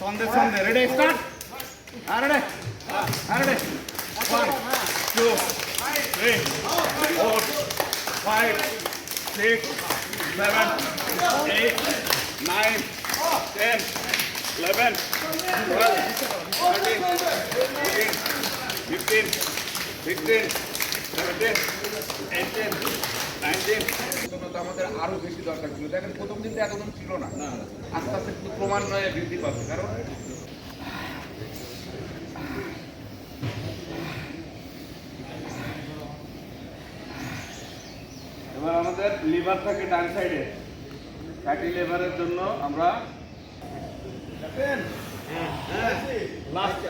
ಸೊಂದೆ ಸೊಂದೆ ready start ಹರಡೆ ಹರಡೆ one two three four five six seven eight nine ten eleven twelve thirteen fourteen fifteen sixteen seventeen eighteen nineteen আমাদের আরও বেশি দরকার ছিল। দেখেন প্রথম দিন তো এতদিন ছিল না। আস্তে আস্তে কিন্তু ক্রমান্বয়ে বৃদ্ধি পাবে কারণ এবার আমাদের লিভার থাকে ডান সাইডে ফ্যাটি লিভারের জন্য আমরা লাস্ট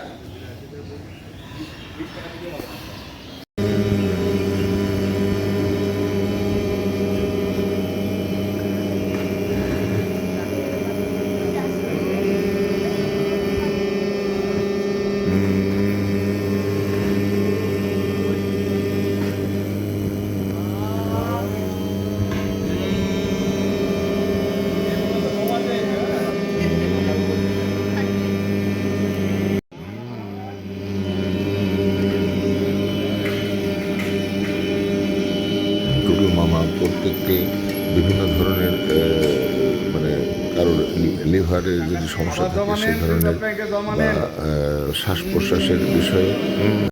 প্রত্যেককে বিভিন্ন ধরনের মানে কারোর লিভারের যদি সমস্যা থাকে সে ধরনের শ্বাস প্রশ্বাসের বিষয়ে।